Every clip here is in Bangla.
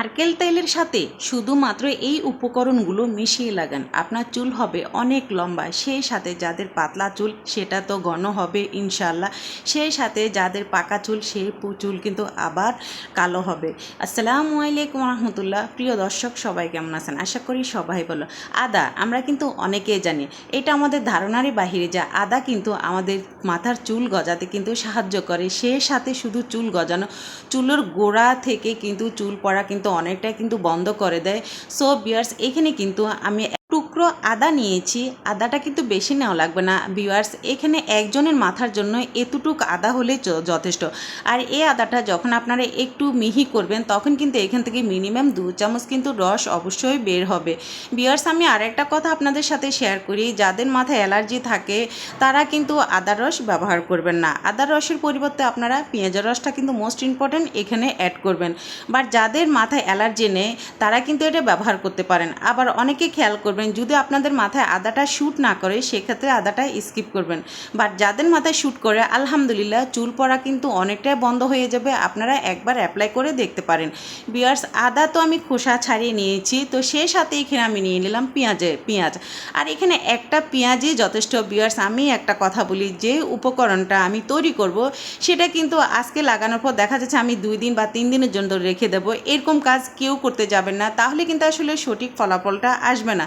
নারকেল তেলের সাথে শুধুমাত্র এই উপকরণগুলো মিশিয়ে লাগান। আপনার চুল হবে অনেক লম্বা, সেই সাথে যাদের পাতলা চুল সেটা তো ঘন হবে ইনশাল্লাহ সেই সাথে যাদের পাকা চুল সেই চুল কিন্তু আবার কালো হবে। আসসালামু আলাইকুম রহমতুল্লাহ। প্রিয় দর্শক, সবাই কেমন আছেন? আশা করি সবাই বলো আদা আমরা কিন্তু অনেকেই জানি, এটা আমাদের ধারণারই বাহিরে যা, আদা কিন্তু আমাদের মাথার চুল গজাতে কিন্তু সাহায্য করে। সেই সাথে শুধু চুল গজানো, চুলের গোড়া থেকে কিন্তু চুল পড়া কিন্তু অনেকটাই কিন্তু বন্ধ করে দেয়। সো বিয়ার্স এখানে কিন্তু আমি টুকরো আদা নিয়েছি। আদাটা কিন্তু বেশি নেওয়া লাগবে না। বিয়ার্স এখানে একজনের মাথার জন্য এতটুক আদা হলে যথেষ্ট। আর এই আদাটা যখন আপনারা একটু মিহি করবেন, তখন কিন্তু এখান থেকে মিনিমাম দু চামচ কিন্তু রস অবশ্যই বের হবে। বিয়ার্স আমি আরেকটা কথা আপনাদের সাথে শেয়ার করি। যাদের মাথায় অ্যালার্জি থাকে, তারা কিন্তু আদার রস ব্যবহার করবেন না। আদার রসের পরিবর্তে আপনারা পেঁয়াজের রসটা কিন্তু মোস্ট ইম্পর্ট্যান্ট এখানে অ্যাড করবেন। বাট যাদের মাথায় অ্যালার্জি নেই, তারা কিন্তু এটা ব্যবহার করতে পারেন। আবার অনেকে খেয়াল করবেন, যদি আপনাদের মাথায় আদাটা শ্যুট না করে, সেক্ষেত্রে আদাটা স্কিপ করবেন। বাট যাদের মাথায় শ্যুট করে, আলহামদুলিল্লাহ, চুল পড়া কিন্তু অনেকটাই বন্ধ হয়ে যাবে। আপনারা একবার অ্যাপ্লাই করে দেখতে পারেন। বিয়ার্স আদা তো আমি খোসা ছাড়িয়ে নিয়েছি, তো সেই সাথে এখানে আমি নিয়ে নিলাম পেঁয়াজে, পেঁয়াজ। আর এখানে একটা পেঁয়াজই যথেষ্ট। বিয়ার্স আমি একটা কথা বলি, যে উপকরণটা আমি তৈরি করব, সেটা কিন্তু আজকে লাগানোর পর দেখা যাচ্ছে আমি দুই দিন বা তিন দিনের জন্য রেখে দেবো। এরকম কাজ কেউ করতে যাবেন না, তাহলে কিন্তু আসলে সঠিক ফলাফলটা আসবে না।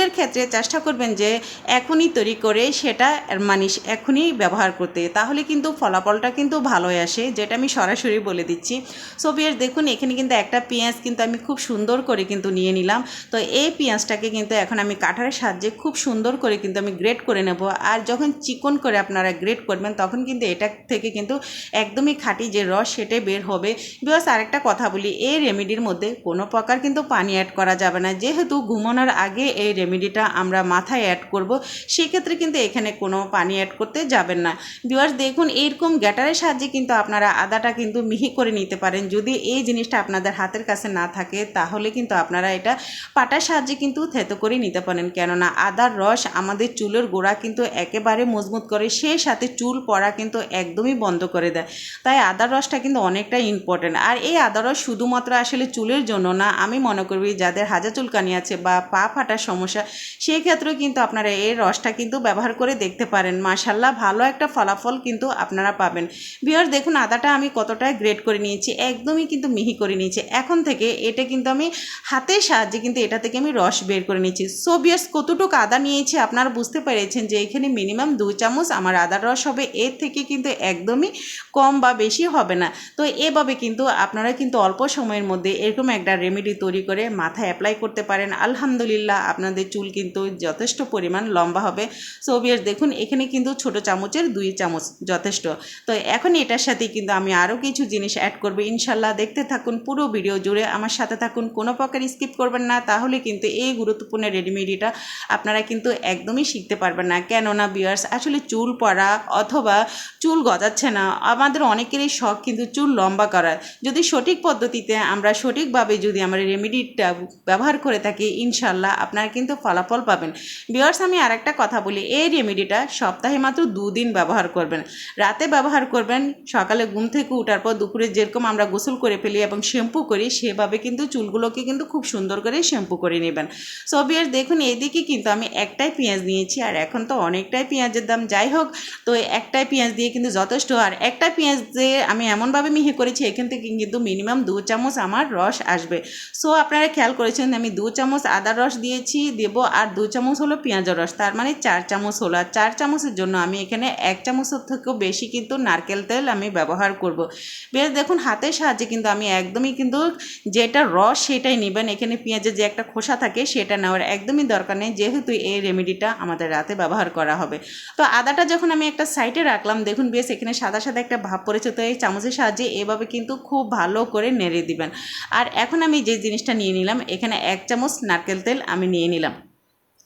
চুলের ক্ষেত্রে চেষ্টা করবেন যে এখনই তৈরি করে সেটা মানে এখনই ব্যবহার করতে। তাহলে কিন্তু ফলাফলটা কিন্তু ভালোই আসে, যেটা আমি সরাসরি বলে দিচ্ছি। সো বিয়ার দেখুন, এখানে কিন্তু একটা পেঁয়াজ কিন্তু আমি খুব সুন্দর করে কিন্তু নিয়ে নিলাম। তো এই পেঁয়াজটাকে কিন্তু এখন আমি কাঠারের সাহায্যে খুব সুন্দর করে কিন্তু আমি গ্রেট করে নেব। আর যখন চিকন করে আপনারা গ্রেট করবেন, তখন কিন্তু এটা থেকে কিন্তু একদমই খাঁটি যে রস সেটাই বের হবে। বিকজ আরেকটা কথা বলি, এই রেমেডির মধ্যে কোনো প্রকার কিন্তু পানি অ্যাড করা যাবে না। যেহেতু ঘুমানোর আগে এই রেমেডিটা আমরা মাথায় অ্যাড করব, সেক্ষেত্রে কিন্তু এখানে কোনো পানি অ্যাড করতে যাবেন না। বিকজ দেখুন, এইরকম গ্যাটারের সাহায্যে কিন্তু আপনারা আদাটা কিন্তু মিহি করে নিতে পারেন। যদি এই জিনিসটা আপনাদের হাতের কাছে না থাকে, তাহলে কিন্তু আপনারা এটা পাটার সাহায্যে কিন্তু থেতো করে নিতে পারেন। কেননা আদার রস আমাদের চুলের গোড়া কিন্তু একেবারে মজবুত করে, সেই সাথে চুল পড়া কিন্তু একদমই বন্ধ করে দেয়। তাই আদার রসটা কিন্তু অনেকটা ইম্পর্টেন্ট আর এই আদার রস শুধুমাত্র আসলে চুলের জন্য না, আমি মনে করি যাদের হাজা চুলকানি আছে বা পা ফাটার সমস্যা সেই ক্ষেত্রেও কিন্তু আপনারা এই রসটা কিন্তু ব্যবহার করে দেখতে পারেন। মাশাল্লাহ ভালো একটা ফলাফল কিন্তু আপনারা পাবেন। বিয়ার দেখুন, আদাটা আমি কতটা গ্রেড করে নিয়েছি, একদমই কিন্তু মিহি করে নিয়েছি। এখন থেকে এটা কিন্তু আমি হাতের সাহায্যে কিন্তু এটা থেকে আমি রস বের করে নিয়েছি। সো বিয়ার্স কতটুকু আদা নিয়েছি আপনারা বুঝতে পেরেছেন যে এখানে মিনিমাম দু চামচ আমার আদার রস হবে। এর থেকে কিন্তু একদমই কম বা বেশি হবে না। তো, এভাবে কিন্তু আপনারা কিন্তু অল্প সময়ের মধ্যে এরকম একটা রেমেডি তৈরি করে মাথায় অ্যাপ্লাই করতে পারেন। আলহামদুলিল্লাহ, আপনাদের চুল কিন্তু যথেষ্ট পরিমাণ লম্বা হবে। সো বিয়ার্স দেখুন, এখানে কিন্তু ছোট চামচের দুই চামচ যথেষ্ট। তো এখন এটার সাথে কিন্তু আমি আরও কিছু জিনিস অ্যাড করব। ইনশাল্লাহ দেখতে থাকুন পুরো ভিডিও জুড়ে। আমার সাথে থাকুন, কোনো প্রকার স্কিপ করবেন না। তাহলে কিন্তু এই গুরুত্বপূর্ণ রেডিমেডিটা আপনারা কিন্তু একদমই শিখতে পারবেন না। কেননা বিয়ার্স আসলে চুল পড়া অথবা চুল গজাচ্ছে না। আমাদের অনেকেরই শখ কিন্তু চুল লম্বা করার। যদি সঠিক পদ্ধতিতে আমরা সঠিকভাবে যদি আমরা রেমেডিটা ব্যবহার করে থাকি ইনশাল্লাহ আপনারা কিন্তু ফলাফল পাবেন। বিয়ার্স আমি আরেকটা কথা বলি। এই রেমেডিটা সপ্তাহে মাত্র দুদিন ব্যবহার করবেন। রাতে ব্যবহার করবেন, সকালে ঘুম থেকে ওঠার পর দুপুরে যেরকম আমরা গোসল করে ফেলি এবং শ্যাম্পু করি, সেভাবে কিন্তু চুলগুলোকে কিন্তু খুব সুন্দর করে শ্যাম্পু করে নেবেন। সো বিয়ার্স দেখুন, এইদিকে কিন্তু আমি একটাই পেঁয়াজ নিয়েছি আর এখন তো অনেকটাই পেঁয়াজের দাম। যাই হোক, তো একটাই পেঁয়াজ দিয়ে কিন্তু যথেষ্ট। আর একটা পেঁয়াজ দিয়ে আমি এমনভাবে মিহি করেছি, এখান থেকে কিন্তু মিনিমাম দু চামচ আমার রস আসবে। সো আপনারা খেয়াল করেছেন, আমি দু চামচ আদার রস দিয়েছি দেব আর দু চামচ হলো পেঁয়াজের রস। তার মানে চার চামচ হলো। আর চার চামচের জন্য আমি এখানে এক চামচের থেকেও বেশি কিন্তু নারকেল তেল আমি ব্যবহার করব। বেশ, দেখুন হাতের সাহায্যে কিন্তু আমি একদমই কিন্তু যেটা রস সেটাই নেবেন। এখানে পেঁয়াজের যে একটা খোসা থাকে সেটা নেওয়ার একদমই দরকার নেই। যেহেতু এই রেমেডিটা আমাদের রাতে ব্যবহার করা হবে। তো আদাটা যখন আমি একটা সাইডে রাখলাম, দেখুন বেশ এখানে সাদা সাদা একটা ভাব পড়েছে। তো এই চামচের সাহায্যে এভাবে কিন্তু খুব ভালো করে নেড়ে দিবেন। আর এখন আমি যে জিনিসটা নিয়ে নিলাম, এখানে এক চামচ নারকেল তেল আমি নিয়ে নিলাম।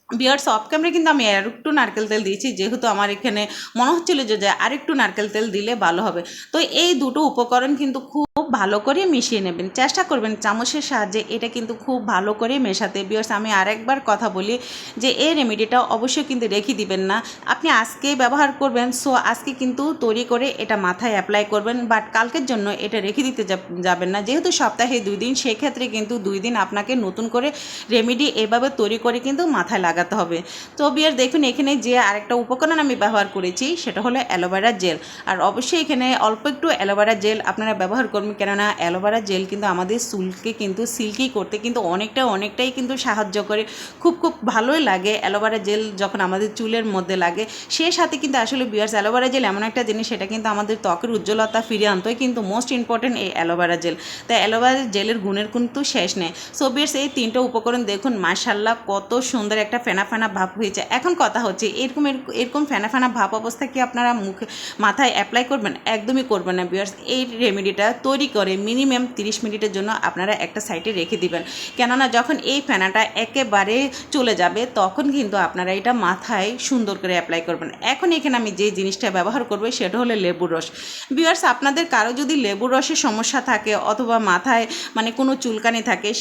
বিয়ার্স অফ ক্যামেরা কিন্তু আমি আর একটু নারকেল তেল দিয়েছি, যেহেতু আমার এখানে মনে হচ্ছিল যে আর একটু নারকেল তেল দিলে ভালো হবে। তো এই দুটো উপকরণ কিন্তু খুব ভালো করে মিশিয়ে নেবেন। চেষ্টা করবেন চামচের সাহায্যে এটা কিন্তু খুব ভালো করে মেশাতে। বিয়ার্স আমি আরেকবার কথা বলি যে, এই রেমেডিটা অবশ্যই কিন্তু রেখে দিবেন না। আপনি আজকে ব্যবহার করবেন সো আজকে কিন্তু তৈরি করে এটা মাথায় অ্যাপ্লাই করবেন বাট কালকের জন্য এটা রেখে দিতে যাবেন না। যেহেতু সপ্তাহে দুই দিন, সেক্ষেত্রে কিন্তু দুই দিন আপনাকে নতুন করে রেমেডি এভাবে তৈরি করে কিন্তু মাথায় লাগাতে হবে। তো বিয়ার দেখুন, এখানে যে আরেকটা উপকরণ আমি ব্যবহার করেছি, সেটা হলো অ্যালোভেরা জেল। আর অবশ্যই এখানে অল্প একটু অ্যালোভেরা জেল আপনারা ব্যবহার করবেন, কেননা অ্যালোভেরা জেল কিন্তু আমাদের চুলকে কিন্তু, সিল্কি করতে কিন্তু অনেকটা, অনেকটাই কিন্তু সাহায্য করে। খুব খুব ভালোই লাগে অ্যালোভেরা জেল যখন আমাদের চুলের মধ্যে লাগে। সেই সাথে কিন্তু আসলে বিয়ার্স, অ্যালোভেরা জেল এমন একটা জিনিস, সেটা কিন্তু আমাদের ত্বকের উজ্জ্বলতা ফিরিয়ে আনতোই কিন্তু মোস্ট ইম্পর্টেন্ট এই অ্যালোভেরা জেল। তাই অ্যালোভেরা জেলের গুণের কিন্তু শেষ নেই। সো বিয়ার্স, এই তিনটে উপকরণ দেখুন মাশাল্লাহ কত সুন্দর একটা ফেনা ফেনা ভাব হয়েছে এখন কথা হচ্ছে, এরকম, এরকম- ফেনা ফেনা ভাব অবস্থা কি আপনারা মুখে, মাথায় অ্যাপ্লাই করবেন? একদমই করবেন না বিয়ার্স এই রেমেডিটা তৈরি করে মিনিমাম তিরিশ মিনিটের জন্য আপনারা একটা সাইডে রেখে দিবেন। কেননা যখন এই ফেনাটা একেবারে চলে যাবে, তখন কিন্তু আপনারা এটা মাথায় সুন্দর করে অ্যাপ্লাই করবেন। এখন এখানে আমি যে জিনিসটা ব্যবহার করব, সেটা হলো লেবুর রস। বিয়ার্স আপনাদের কারও যদি লেবুর রসের সমস্যা থাকে অথবা মাথায় মানে কোনো চুলকানি থাকে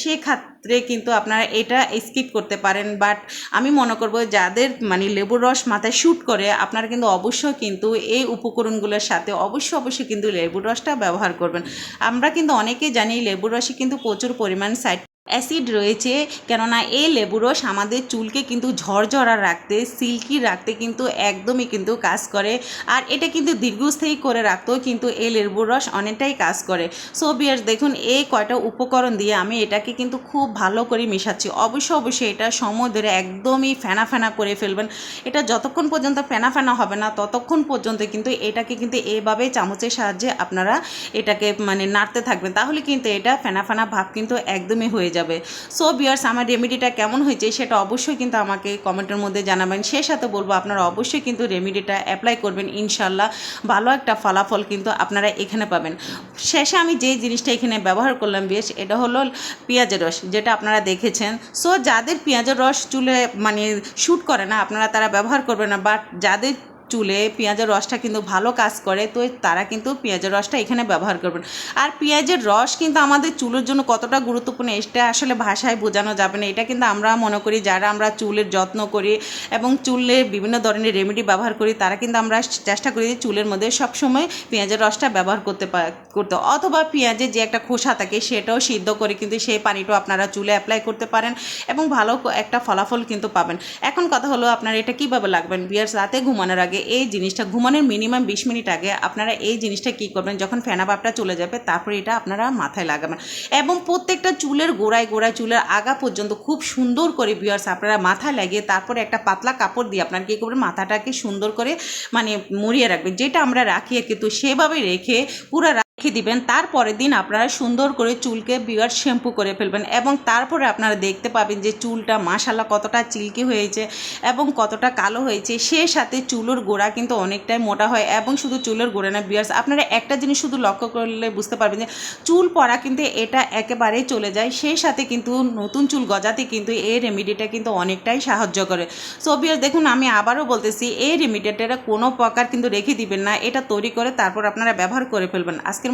সেক্ষেত্রে কিন্তু আপনারা এটা স্কিপ করতে পারেন। বাট আমি মনে করব যাদের মানে লেবুর রস মাথায় শ্যুট করে, আপনারা কিন্তু অবশ্যই কিন্তু এই উপকরণগুলোর সাথে অবশ্যই অবশ্যই কিন্তু লেবুর রসটা ব্যবহার করবেন। আমরা কিন্তু অনেকেই জানি লেবুর রসে কিন্তু প্রচুর পরিমাণ সাইড অ্যাসিড রয়েছে, কেননা এই লেবু রস আমাদের চুলকে কিন্তু ঝরঝরা রাখতে, সিল্কি রাখতে কিন্তু একদমই কিন্তু কাজ করে। আর এটা কিন্তু দীর্ঘস্থায়ী করে রাখতেও কিন্তু এই লেবুর রস অনেকটাই কাজ করে। সো বিয়ার্স দেখুন এই কয়টা উপকরণ দিয়ে আমি এটাকে কিন্তু খুব ভালো করে মেশাচ্ছি। অবশ্যই অবশ্যই এটা সময় ধরে একদমই ফেনা ফেনা করে ফেলবেন। এটা যতক্ষণ পর্যন্ত ফেনা ফেনা হবে না, ততক্ষণ পর্যন্ত কিন্তু এটাকে কিন্তু এইভাবে চামচের সাহায্যে আপনারা এটাকে মানে নাড়তে থাকবেন। তাহলে কিন্তু এটা ফেনা ফেনা ভাব কিন্তু একদমই হয়ে যাবে। সো বিয়ার্স আমার রেমেডিটা কেমন হয়েছে সেটা অবশ্যই কিন্তু আমাকে কমেন্টের মধ্যে জানাবেন। সে সাথে বলব, আপনারা অবশ্যই কিন্তু রেমেডিটা অ্যাপ্লাই করবেন, ইনশাল্লাহ। ভালো একটা ফলাফল কিন্তু আপনারা এখানে পাবেন। শেষে আমি যে জিনিসটা এখানে ব্যবহার করলাম, বেশ, এটা হলো পেঁয়াজের রস, যেটা আপনারা দেখেছেন। সো যাদের পেঁয়াজের রস চুলে মানে শ্যুট করে না, আপনারা তারা ব্যবহার করবেন না বাট যাদের চুলে পেঁয়াজের রসটা কিন্তু ভালো কাজ করে, তো তারা কিন্তু পেঁয়াজের রসটা এখানে ব্যবহার করবেন। আর পেঁয়াজের রস কিন্তু আমাদের চুলের জন্য কতটা গুরুত্বপূর্ণ, এটা আসলে ভাষায় বোঝানো যাবে না। এটা কিন্তু আমরা মনে করি যারা আমরা চুলের যত্ন করি এবং চুলে বিভিন্ন ধরনের রেমেডি ব্যবহার করি, তারা কিন্তু আমরা চেষ্টা করি যে চুলের মধ্যে সবসময় পেঁয়াজের রসটা ব্যবহার করতে করতে। অথবা পেঁয়াজের যে একটা খোসা থাকে সেটাও সিদ্ধ করে কিন্তু সেই পানিটাও আপনারা চুলে অ্যাপ্লাই করতে পারেন এবং ভালো একটা ফলাফল কিন্তু পাবেন। এখন কথা হলো আপনারা এটা কীভাবে লাগবেন? বিয়ার রাতে ঘুমানোর আগে এই জিনিসটা ঘুমানোর মিনিমাম বিশ মিনিট আগে আপনারা এই জিনিসটা কী করবেন? যখন ফেনা চলে যাবে, তারপরে এটা আপনারা মাথায় লাগাবেন। এবং প্রত্যেকটা চুলের গোড়ায় গোড়ায়, চুলের আগা পর্যন্ত খুব সুন্দর করে বিয়ার্স আপনারা মাথায় লাগিয়ে তারপরে একটা পাতলা কাপড় দিয়ে আপনারা কী করবেন? মাথাটাকে সুন্দর করে মানে মরিয়ে রাখবেন। যেটা আমরা রাখি আর কিন্তু সেভাবে রেখে পুরো রেখে দিবেন তারপরের দিন আপনারা সুন্দর করে চুলকে বিয়ার শ্যাম্পু করে ফেলবেন এবং তারপরে আপনারা দেখতে পাবেন যে চুলটা মাশাল্লাহ কতটা চিলকি হয়েছে এবং কতটা কালো হয়েছে। সে সাথে চুলের গোড়া কিন্তু অনেকটাই মোটা হয় এবং শুধু চুলের গোড়া না, বিয়ার্স, আপনারা একটা জিনিস শুধু লক্ষ্য করলে বুঝতে পারবেন যে চুল পড়া কিন্তু এটা একেবারেই চলে যায়। সেই সাথে কিন্তু নতুন চুল গজাতে কিন্তু এই রেমিডিটা কিন্তু অনেকটাই সাহায্য করে। সো, বিয়ার্স, দেখুন, আমি আবারও বলতেছি, এই রেমিডিটা কোনো প্রকার কিন্তু রেখে দিবেন না। এটা তৈরি করে তারপর আপনারা ব্যবহার করে ফেলবেন। আজকের